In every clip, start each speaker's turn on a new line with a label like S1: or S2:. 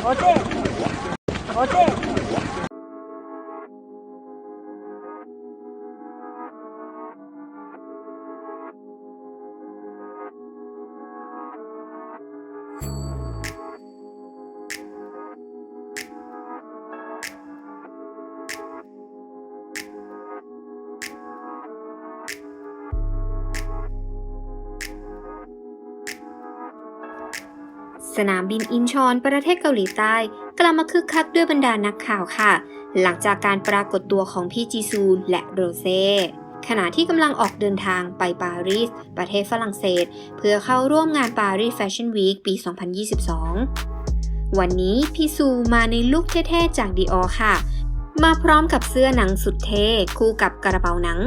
S1: โร
S2: สนามบินอินชอนประเทศเกาหลีใต้ กลับมาคึกคักด้วยบรรดานักข่าวค่ะ หลังจากการปรากฏตัวของพี่จีซูและโรเซ่ขณะที่กำลังออกเดินทางไปปารีส ประเทศฝรั่งเศส เพื่อเข้าร่วมงานปารีสแฟชั่นวีคปี 2022 วันนี้พี่ซูมาในลุคเท่ๆจากดีออค่ะ มาพร้อมกับเสื้อหนังสุดเท่คู่กับกระเป๋าหนัง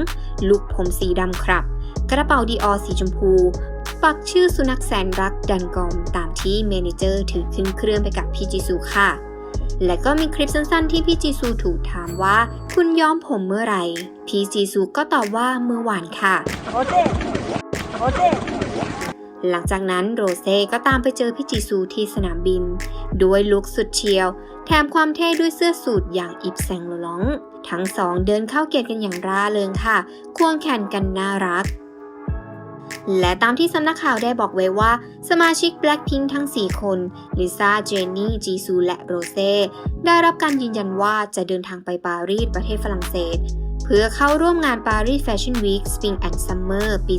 S2: ลุคผมสีดำครับ กระเป๋าดีออสีชมพู ปักชื่อสุนัขแสนรักดันกอมตาม ที่เมเนเจอร์ถือขึ้นเครื่องไปกับพี่จีซูค่ะ และก็มีคลิปสั้นๆ ที่พี่จีซูถูกถามว่า คุณย้อมผมเมื่อไหร่ พี่จีซูก็ตอบว่าเมื่อวานค่ะ
S1: โรเซ่โรเซ่
S2: หลังจากนั้นโรเซ่ก็ตามไปเจอพี่จีซูที่สนามบิน ด้วยลุคสุดเชียว แถมความเท่ด้วยเสื้อสูทอย่างอิปแซงโลลอง ทั้งสองเดินเข้าเกียรติกันอย่างร่าเริงค่ะ ควงแขนกันน่ารัก และตามที่สำนักข่าวได้บอกไว้ว่า สมาชิก Blackpink ทั้ง 4 คนลิซ่า เจนนี่ จีซู และโรเซ่ได้รับการยืนยันว่าจะเดินทางไปปารีสประเทศฝรั่งเศส เพื่อเข้าร่วมงานปารีสแฟชั่นวีค Spring and Summer ปี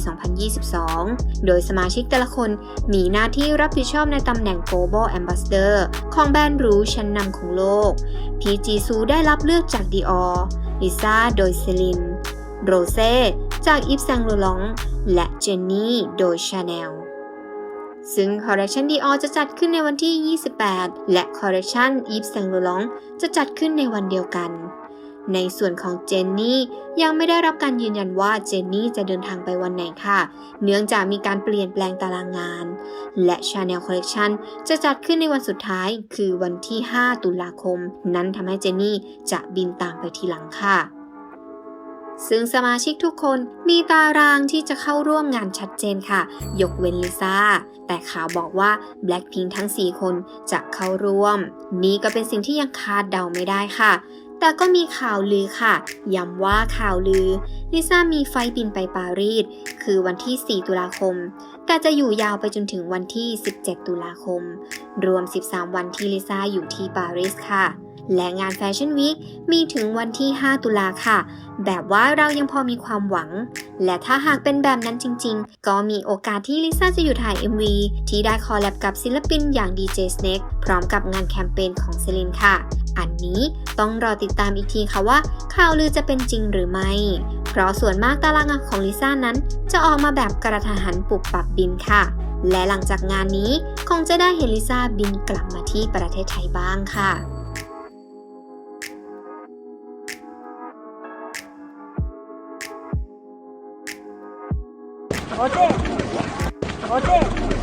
S2: 2022 โดยสมาชิกแต่ละคนมีหน้าที่รับผิดชอบในตำแหน่ง Global Ambassador ของแบรนด์รูชั้นนำของโลก พีจีซูได้รับเลือกจากดีออลิซ่าโดยเซลิน โรเซ่จากอิฟแซงโลลอง และเจนนี่โดยชาแนลซึ่งคอลเลคชันดีออจะจัดขึ้นในวันที่ 28 และคอลเลคชันอีฟแซงโลลองจะจัดขึ้นในวันเดียวกัน ในส่วนของเจนนี่ยังไม่ได้รับการยืนยันว่าเจนนี่จะเดินทางไปวันไหนค่ะ เนื่องจากมีการเปลี่ยนแปลงตารางงาน และ Chanel Collection จะจัดขึ้นในวันสุดท้ายคือวันที่ 5 ตุลาคม นั้นทำให้เจนนี่จะบินตามไปทีหลังค่ะ ซึ่งสมาชิกทุกคนมีตารางที่จะเข้าร่วมงานชัดเจนค่ะ ยกเว้นลิซ่า แต่ข่าวบอกว่า Blackpink ทั้ง 4 คนจะเข้าร่วม นี่ก็เป็นสิ่งที่ยังคาดเดาไม่ได้ค่ะ แต่ก็มีข่าวลือค่ะ ย้ำว่าข่าวลือ ลิซ่ามีไฟบินไปปารีส คือวันที่ 4 ตุลาคม แต่จะอยู่ยาวไปจนถึงวันที่ 17 ตุลาคม รวม 13 วันที่ลิซ่าอยู่ที่ปารีสค่ะ และงานแฟชั่นวีคมีถึงวันที่ 5 ตุลาค่ะ แบบว่าเรายังพอมีความหวัง และถ้าหากเป็นแบบนั้นจริง ๆ ก็มีโอกาสที่ลิซ่าจะอยู่ถ่าย MV ที่ได้คอลแลบกับศิลปินอย่าง DJ Snake พร้อมกับงานแคมเปญของเซลินค่ะ อันนี้ต้องรอติดตามอีกทีค่ะว่าข่าวลือจะเป็นจริงหรือไม่ เพราะส่วนมากตารางงานของลิซ่านั้น จะออกมาแบบกระทันหันปุบปับบินค่ะและหลังจากงานนี้ คงจะได้เห็นลิซ่าบินกลับมาที่ประเทศไทยบ้างค่ะ
S1: Ote. Ote.